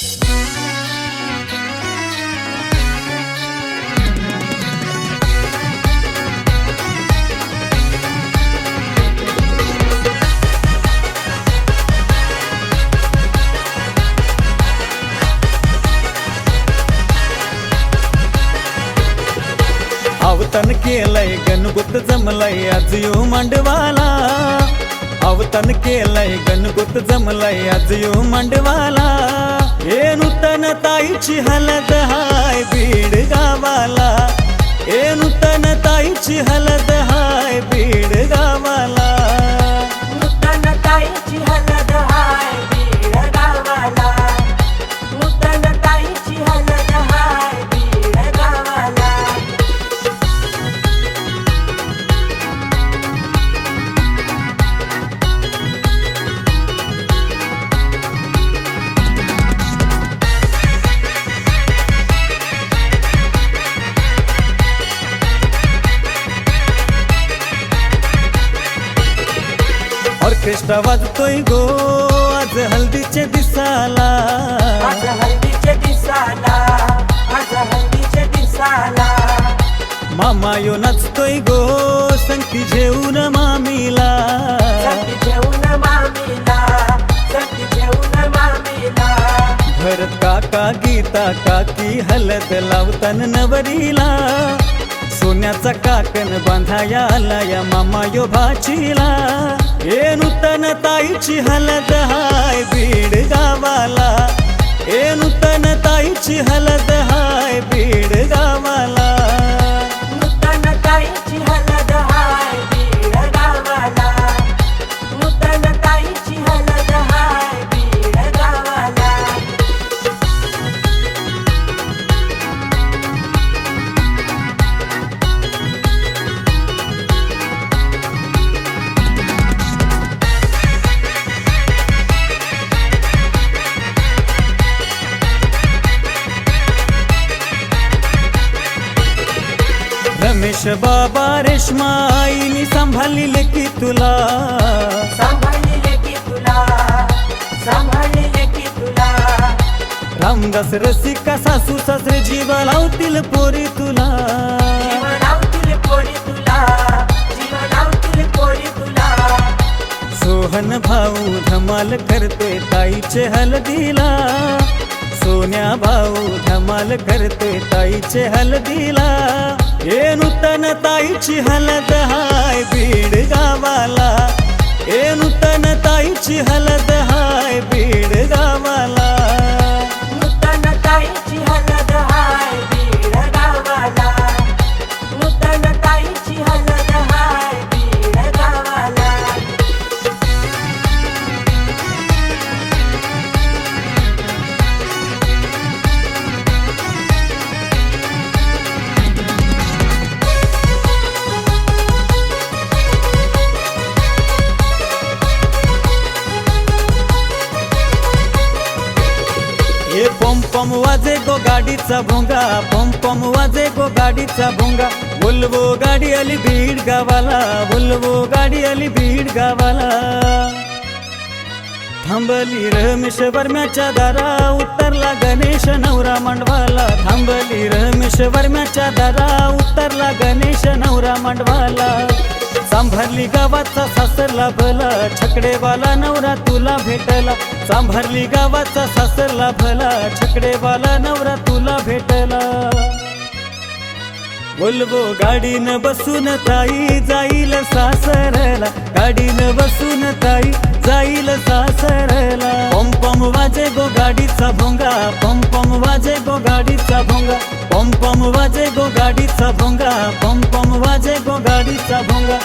अवतन केलंय गणगुत जमलय आज यो मांडवाला. अवतन केलंय गणगुत जमलय आज यो मांडवाला. हे नूतन ताईची हलद हाय बीड गावाला. हे नूतन ताईची हलद हाय बीड ऑर्केस्ट्रा वाजतोय गो. आज हल्दीचे दिसाला आज हल्दीचे दिसाला आज हल्दीचे दिसाला मामा यो नाचतोय गो. संगती घेऊन मामीला. भरत काका गीता काकी हलद लावतान नवरीला. सोन्याचा काकण बांधाया आला या मामा यो भाचीला. ए नूतन ताईची हलद हाय बीड गावाला. ए नूतन ताईची हलद रमेश बाबा रेश्मा आईनी सांभाळले की तुला? सांभाळले की तुला? सांभाळले की तुला? रामदास रसिका सासू सासरे जीव लावतील पोरी तुला. लावतील पोरी तुला. जीव लावतील पोरी तुला. सोहन भाऊ धमाल करतोय ताईचे हलदीला. सोन्या भाऊ धमाल करतोय ताईचे हलदीला. हे नूतन ताईची हलद हाय बीड गावाला पम वाजे गो गाडीचा भोंगा पम पम वाजे गो गाडीचा भोंगा. बोलवो गाडी आली भीड गावाला बोलवो गाडी आली भीड गावाला. थांबली रमेश वर्म्याच्या दारा उतरला गणेश नवरा मांडवाला. थांबली रमेश वर्म्याच्या दारा उतरला गणेश नवरा मांडवाला. सांभारली गावाचा सासरला भला. छकडेवाला नवरा तुला भेटला. सांभारली गावाचा सासरला भला. छकडेवाला नवरा तुला भेटला. बोलबो गाडीनं बसून ताई जाईल सासरला. गाडीनं बसून ताई जाईल सासरला. पम पम वाजे गो गाडीचा भोंगा. पम पम वाजे गो गाडीचा भोंगा. पम पम वाजे गो गाडीचा भोंगा. पम पम वाजे गो गाडीचा भोंगा.